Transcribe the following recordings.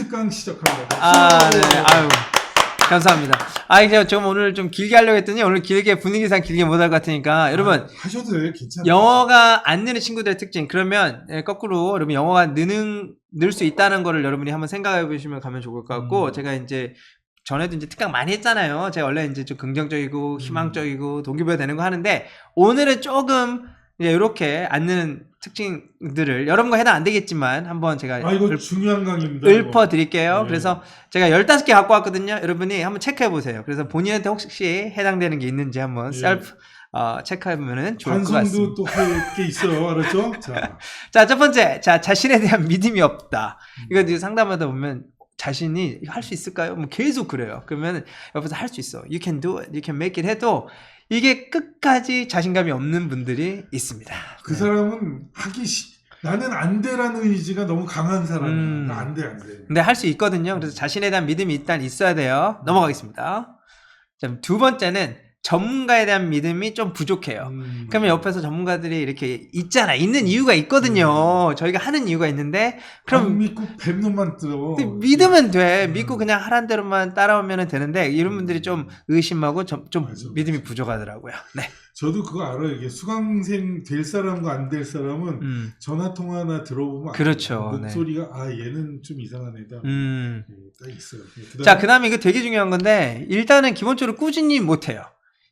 특강 시작합니다. 아, 네. 아유. 감사합니다. 아, 이제 좀 오늘 좀 길게 하려고 했더니 오늘 길게 분위기상 길게 못 할 것 같으니까 여러분 아, 하셔도 돼요. 괜찮아요. 영어가 안 느는 친구들의 특징 그러면 예, 거꾸로 여러분 영어가 느는 늘 수 있다는 거를 여러분이 한번 생각해 보시면 가면 좋을 것 같고 음. 제가 이제 전에도 이제 특강 많이 했잖아요. 제가 원래 이제 좀 긍정적이고 음. 희망적이고 동기부여 되는 거 하는데 오늘은 조금 이렇게 안 느는 특징들을 여러분과 해당 안 되겠지만 한번 제가 아 이거 읊- 중요한 강의입니다. 읊어. 드릴게요. 네. 그래서 제가 15개 갖고 왔거든요. 여러분이 한번 체크해 보세요. 그래서 본인한테 혹시 해당되는 게 있는지 한번 네. 셀프 어, 체크해 보면은 좋을 것 같습니다. 반성도 또 할 게 있어요. 알았죠? 자, 자, 첫 번째. 자, 자신에 대한 믿음이 없다. 음. 이거 이제 상담하다 보면 자신이 할 수 있을까요? 뭐 계속 그래요. 그러면 옆에서 할 수 있어. You can do it. You can make it 해도 이게 끝까지 자신감이 없는 분들이 있습니다. 그 네. 사람은 하기 시 나는 안 돼라는 의지가 너무 강한 사람이야. 음. 나안 돼, 안 돼. 근데 할 수 있거든요. 그래서 자신에 대한 믿음이 일단 있어야 돼요. 넘어가겠습니다. 자, 두 번째는 전문가에 대한 믿음이 좀 부족해요. 음. 그러면 옆에서 전문가들이 이렇게 있잖아. 있는 이유가 있거든요. 저희가 하는 이유가 있는데 그럼 믿고 뱀놈만 들어. 믿으면 돼. 음. 믿고 그냥 하란 대로만 따라오면 되는데 이런 분들이 좀 의심하고 좀, 좀 맞아. 믿음이 부족하더라고요. 네. 저도 그거 알아요. 이게 수강생 될 사람과 안 될 사람은 음. 전화 통화나 들어보면 그렇죠. 네. 목소리가 아 얘는 좀 이상한 애다. 음. 네, 딱 있어요. 네, 그다음에 자, 그 다음에 이거 되게 중요한 건데 일단은 기본적으로 꾸준히 못 해요.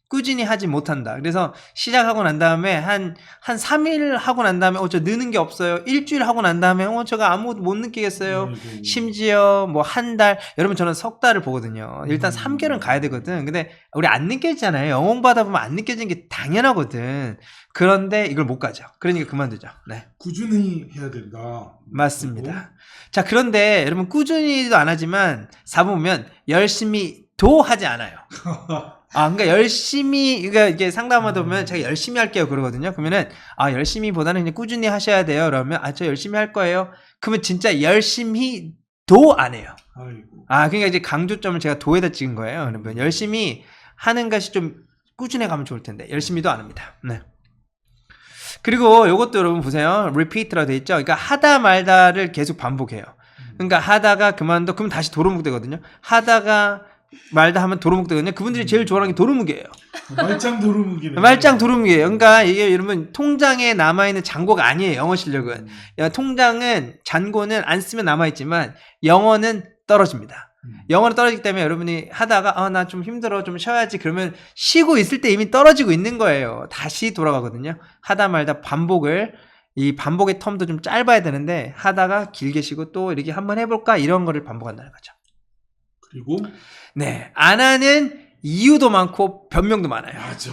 꾸준히 하지 못한다. 그래서 시작하고 난 다음에 한, 한 3일 하고 난 다음에 어, 저 느는 게 없어요. 일주일 하고 난 다음에 어, 저거 아무것도 못 느끼겠어요. 아이고. 심지어 뭐 한 달, 여러분 저는 석 달을 보거든요. 일단 음. 3개월은 가야 되거든. 근데 우리 안 느껴지잖아요. 영혼 받아 보면 안 느껴지는 게 당연하거든. 그런데 이걸 못 가죠. 그러니까 그만두죠. 네. 꾸준히 해야 된다. 맞습니다. 자, 그런데 여러분 꾸준히도 안 하지만 사보면 열심히 도 하지 않아요. 아, 그러니까 열심히, 그러니까 이게 상담하다 보면 제가 열심히 할게요. 그러거든요. 그러면은, 아, 열심히 보다는 그냥 꾸준히 하셔야 돼요. 그러면, 아, 저 열심히 할 거예요. 그러면 진짜 열심히 도 안 해요. 아이고. 아, 그러니까 이제 강조점을 제가 도에다 찍은 거예요. 그러면 열심히 하는 것이 좀 꾸준해 가면 좋을 텐데, 열심히도 안 합니다. 네. 그리고 요것도 여러분 보세요. repeat라고 돼 있죠. 그러니까 하다 말다를 계속 반복해요. 그러니까 하다가 그만둬, 그럼 다시 도루묵 되거든요. 하다가 말다 하면 도루묵 되거든요. 그분들이 제일 좋아하는 게 도루묵이에요. 말짱 도루묵이네. 말짱 도루묵이에요. 그러니까 이게 여러분 통장에 남아 있는 잔고가 아니에요. 영어 실력은. 음. 야, 통장은 잔고는 안 쓰면 남아 있지만 영어는 떨어집니다. 음. 영어는 떨어지기 때문에 여러분이 하다가 아 나 좀 힘들어 좀 쉬어야지 그러면 쉬고 있을 때 이미 떨어지고 있는 거예요. 다시 돌아가거든요. 하다 말다 반복을 이 반복의 텀도 좀 짧아야 되는데 하다가 길게 쉬고 또 이렇게 한번 해볼까 이런 거를 반복한다는 거죠. 그리고 네, 안 하는 이유도 많고 변명도 많아요. 맞아.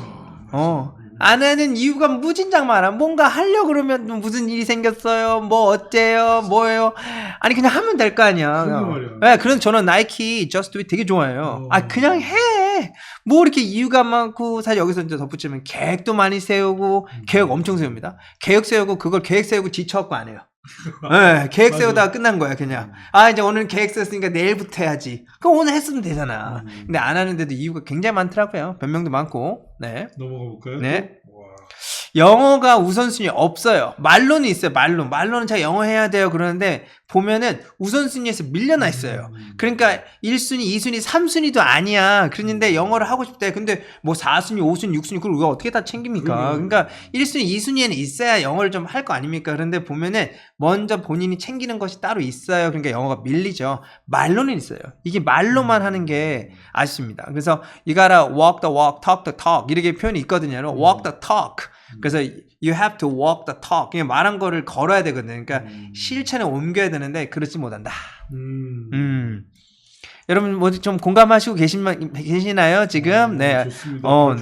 어. 안 하는 이유가 무진장 많아. 뭔가 하려고 그러면 무슨 일이 생겼어요. 뭐 어때요? 뭐예요? 아니 그냥 하면 될 거 아니야. 네, 그런 저는 나이키 저스트 도 되게 좋아해요. 어. 아 그냥 해. 뭐 이렇게 이유가 많고 사실 여기서 이제 덧붙이면 계획도 많이 세우고 음. 계획 엄청 세웁니다. 계획 세우고 그걸 계획 세우고 지쳐갖고 안 해요. 네, 계획 맞아. 세우다가 끝난 거야 그냥. 아 이제 오늘 계획 세웠으니까 내일부터 해야지. 그럼 오늘 했으면 되잖아. 음. 근데 안 하는데도 이유가 굉장히 많더라고요. 변명도 많고. 네. 넘어가 볼까요? 네. 또? 와. 영어가 우선순위 없어요. 말로는 있어요. 말로. 말로는 제가 영어 해야 돼요. 그러는데 보면은 우선순위에서 밀려나 있어요. 음. 그러니까 1순위, 2순위, 3순위도 아니야. 그랬는데 영어를 하고 싶대. 근데 뭐 4순위, 5순위, 6순위 그걸 우리가 어떻게 다 챙깁니까? 그러니까 1순위, 2순위에는 있어야 영어를 좀 할 거 아닙니까? 그런데 보면은 먼저 본인이 챙기는 것이 따로 있어요. 그러니까 영어가 밀리죠. 말로는 있어요. 이게 말로만 하는 게 아쉽습니다. 그래서 you gotta walk the walk, talk the talk 이렇게 표현이 있거든요. walk the talk. 그래서 you have to walk the talk. 그냥 말한 거를 걸어야 되거든요. 그러니까 음. 실천에 옮겨야 되는데 그렇지 못한다. 음. 음. 여러분 뭐 좀 공감하시고 계신 계시나요 지금? 음, 네. 좋습니다. 어.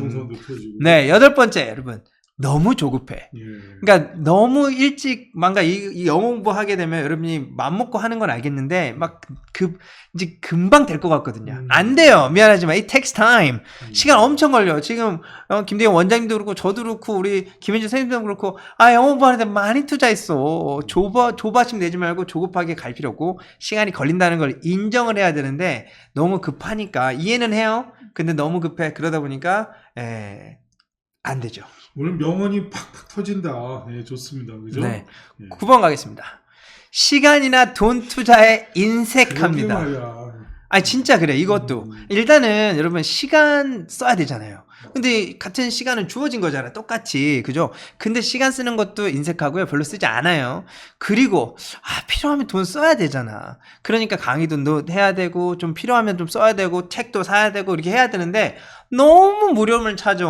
네 여덟 번째 여러분 너무 조급해. 예. 그러니까 너무 일찍 뭔가 이, 이 영어 공부하게 되면 여러분이 맘 먹고 하는 건 알겠는데 막그 이제 금방 될 것 같거든요. 음. 안 돼요. 미안하지만 it takes time. 음. 시간 엄청 걸려. 지금 어, 김대영 원장님도 그렇고 저도 그렇고 우리 김현준 선생님도 그렇고 아 영어 공부하는데 많이 투자했어. 좁아 조바심 내지 말고 조급하게 갈 필요 없고 시간이 걸린다는 걸 인정을 해야 되는데 너무 급하니까 이해는 해요. 근데 너무 급해. 그러다 보니까 에, 안 되죠. 오늘 명언이 팍팍 터진다. 네, 좋습니다. 그죠? 네. 예. 9번 가겠습니다. 시간이나 돈 투자에 인색합니다. 아니 진짜 그래 이것도 음. 일단은 여러분 시간 써야 되잖아요. 근데 같은 시간은 주어진 거잖아 똑같이 그죠? 근데 시간 쓰는 것도 인색하고요 별로 쓰지 않아요. 그리고 아 필요하면 돈 써야 되잖아. 그러니까 강의도 해야 되고 좀 필요하면 좀 써야 되고 책도 사야 되고 이렇게 해야 되는데 너무 무료를 찾아.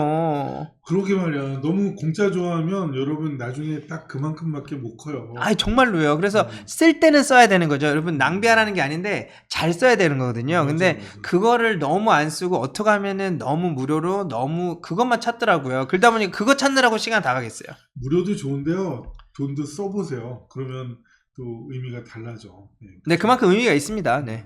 그러게 말이야. 너무 공짜 좋아하면 여러분 나중에 딱 그만큼밖에 못 커요. 아니 정말로요. 그래서 음. 쓸 때는 써야 되는 거죠. 여러분 낭비하라는 게 아닌데 잘 써야 되는 거거든요. 맞아, 근데 맞아. 그거를 너무 안 쓰고 어떻게 하면은 너무 무료로 너무 그것만 찾더라고요. 그러다 보니 그거 찾느라고 시간 다 가겠어요. 무료도 좋은데요. 돈도 써보세요. 그러면 또 의미가 달라져. 네. 네, 그만큼 의미가 있습니다. 네.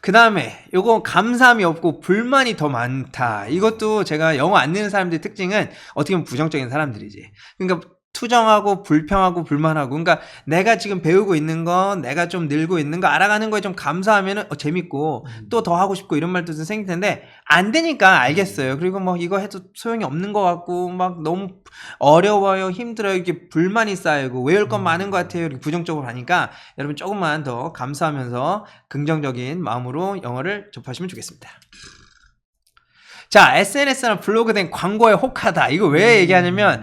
그 다음에 요거 감사함이 없고 불만이 더 많다. 이것도 제가 영어 안 느는 사람들의 특징은 어떻게 보면 부정적인 사람들이지. 그러니까 투정하고 불평하고 불만하고 그러니까 내가 지금 배우고 있는 거 내가 좀 늘고 있는 거 알아가는 거에 좀 감사하면은 어, 재밌고 음. 또더 하고 싶고 이런 말도 좀 생길 텐데 안 되니까 알겠어요. 그리고 뭐 이거 해도 소용이 없는 것 같고 막 너무 어려워요, 힘들어요. 이렇게 불만이 쌓이고 외울 건 음. 많은 것 같아요. 이렇게 부정적으로 하니까 여러분 조금만 더 감사하면서 긍정적인 마음으로 영어를 접하시면 좋겠습니다. 자, SNS나 블로그 된 광고에 혹하다. 이거 왜 음. 얘기하냐면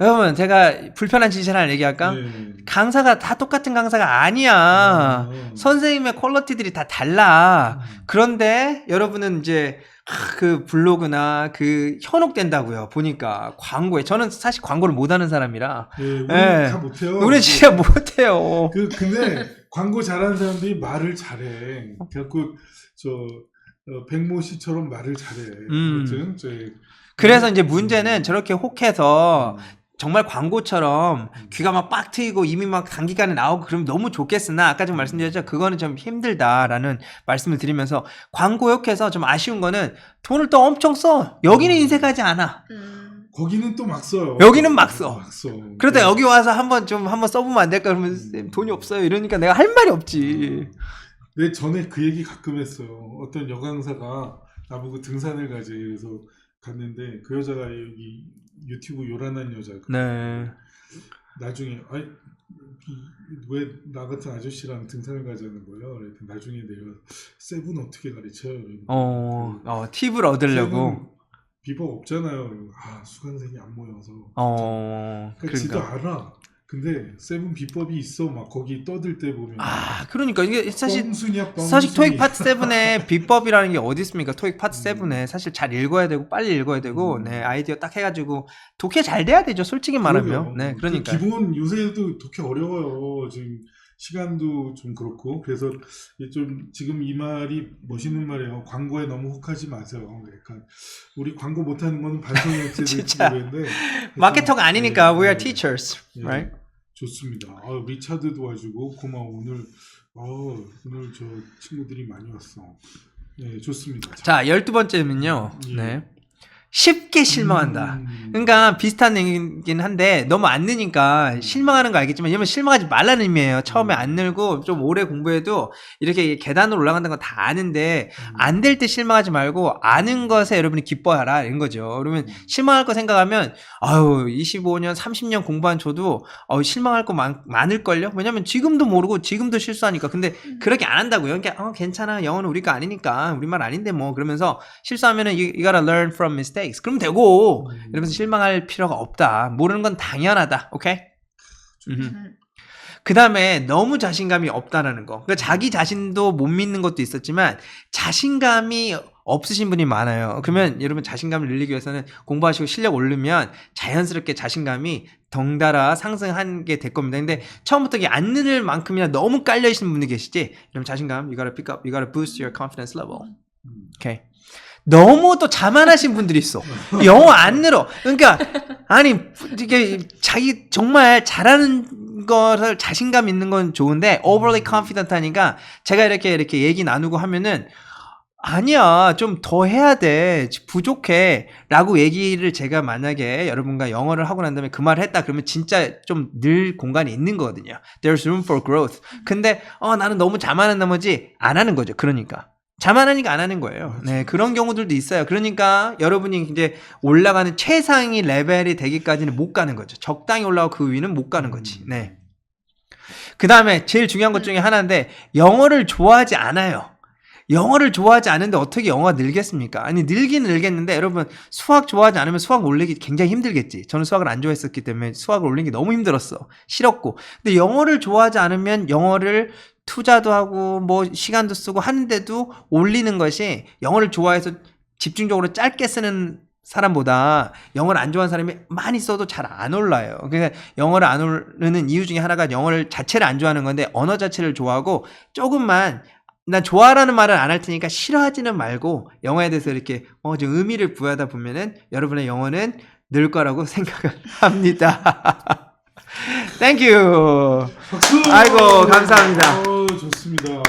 여러분 제가 불편한 진실 하나 얘기할까? 네. 강사가 다 똑같은 강사가 아니야. 아. 선생님의 퀄러티들이 다 달라. 음. 그런데 여러분은 이제 하, 그 블로그나 그 현혹된다고요. 보니까 광고에 저는 사실 광고를 못하는 사람이라 네, 우리 예. 다 못해요. 우리 진짜 못해요. 그 근데 광고 잘하는 사람들이 말을 잘해. 그래갖고 저 어, 백모 씨처럼 말을 잘해. 음. 아무튼 저희 그래서 이제 문제는 저렇게 혹해서 음. 정말 광고처럼 음. 귀가 막 빡 트이고 이미 막 단기간에 나오고 그러면 너무 좋겠으나 아까 좀 말씀드렸죠 그거는 좀 힘들다라는 말씀을 드리면서 광고 욕해서 좀 아쉬운 거는 돈을 또 엄청 써 여기는 음. 인색하지 않아 음. 거기는 또 막 써요. 여기는 막 써. 막 써. 그러다 네. 여기 와서 한번 좀 한번 써보면 안 될까 그러면 쌤 돈이 없어요 이러니까 내가 할 말이 없지 내 전에 그 얘기 가끔 했어요. 어떤 여강사가 나보고 등산을 가지 그래서 갔는데 그 여자가 여기 유튜브 요란한 여자. 네 나중에 아이 왜 나 같은 아저씨랑 등산을 가자는 거예요. 그랬더니 나중에 내가 세븐 어떻게 가르쳐요? 어, 어, 팁을 얻으려고 비법 없잖아요. 아 수강생이 안 모여서. 어 그러니까 지도 그러니까 알아. 근데 세븐 비법이 있어. 막 거기 떠들 때 보면. 아 그러니까 이게 사실 뻥순이야, 뻥순이. 사실 토익 파트 7의 비법이라는 게 어디 있습니까? 토익 파트 음. 7에 사실 잘 읽어야 되고 빨리 읽어야 되고 음. 네 아이디어 딱 해가지고 독해 잘 돼야 되죠 솔직히 말하면 그러게요. 네그 그러니까 기본 요새도 독해 어려워요. 지금 시간도 좀 그렇고 그래서 좀 지금 이 말이 멋있는 말이에요. 광고에 너무 혹하지 마세요. 그러니까 우리 광고 못하는 거는 진짜. 모르겠는데 마케터가 아니니까 네, we are 네. teachers 예, right 좋습니다. 아, 리차드도 와주고 고마워 오늘 어, 오늘 저 친구들이 많이 왔어. 네 좋습니다. 자 열두 번째는요 예. 네 쉽게 실망한다 음, 그러니까 비슷한 얘기긴 한데 너무 안 느니까 실망하는 거 알겠지만 이러면 실망하지 말라는 의미예요. 처음에 음. 안 늘고 좀 오래 공부해도 이렇게 계단으로 올라간다는 건 다 아는데 음. 안될 때 실망하지 말고 아는 것에 여러분이 기뻐하라 이런 거죠. 그러면 실망할 거 생각하면 아유 25년 30년 공부한 저도 어, 실망할 거 많, 많을걸요. 왜냐면 지금도 모르고 지금도 실수하니까. 근데 그렇게 안 한다고요. 그러니까 어, 괜찮아 영어는 우리 거 아니니까 우리말 아닌데 뭐 그러면서 실수하면은 you, you gotta learn from mistakes. 그럼 되고 음. 이러면서 실망할 필요가 없다. 모르는 건 당연하다. 오케이? 음. 그 다음에 너무 자신감이 없다라는 거. 그러니까 자기 자신도 못 믿는 것도 있었지만 자신감이 없으신 분이 많아요. 그러면 여러분 자신감을 늘리기 위해서는 공부하시고 실력 오르면 자연스럽게 자신감이 덩달아 상승하게 될 겁니다. 근데 처음부터 이게 안 늘을 만큼이나 너무 깔려 있는 분이 계시지. 그럼 자신감, you gotta pick up, you gotta boost your confidence level. 음. 오케이. 너무 또 자만하신 분들이 있어. 영어 안 늘어. 그러니까 아니 이게 자기 정말 잘하는 것을 자신감 있는 건 좋은데 overly confident 하니까 제가 이렇게 이렇게 얘기 나누고 하면은 아니야 좀 더 해야 돼 부족해 라고 얘기를 제가 만약에 여러분과 영어를 하고 난 다음에 그 말을 했다 그러면 진짜 좀 늘 공간이 있는 거거든요. There's room for growth. 근데 어 나는 너무 자만한 나머지 안 하는 거죠. 그러니까 자만하니까 안 하는 거예요. 네, 그런 경우들도 있어요. 그러니까 여러분이 이제 올라가는 최상위 레벨이 되기까지는 못 가는 거죠. 적당히 올라가고 그 위는 못 가는 거지. 네. 그 다음에 제일 중요한 것 중에 하나인데 영어를 좋아하지 않아요. 영어를 좋아하지 않는데 어떻게 영어가 늘겠습니까? 아니 늘기는 늘겠는데 여러분 수학 좋아하지 않으면 수학 올리기 굉장히 힘들겠지. 저는 수학을 안 좋아했었기 때문에 수학을 올리는 게 너무 힘들었어. 싫었고. 근데 영어를 좋아하지 않으면 영어를 투자도 하고 뭐 시간도 쓰고 하는데도 올리는 것이 영어를 좋아해서 집중적으로 짧게 쓰는 사람보다 영어를 안 좋아하는 사람이 많이 써도 잘 안 올라요. 그러니까 영어를 안 오르는 이유 중에 하나가 영어를 자체를 안 좋아하는 건데 언어 자체를 좋아하고 조금만 난 좋아라는 말을 안할 테니까 싫어하지는 말고 영어에 대해서 이렇게 어, 좀 의미를 부여하다 보면은 여러분의 영어는 늘 거라고 생각을 합니다. 땡큐. 박수! 아이고, 감사합니다. 어, 좋습니다.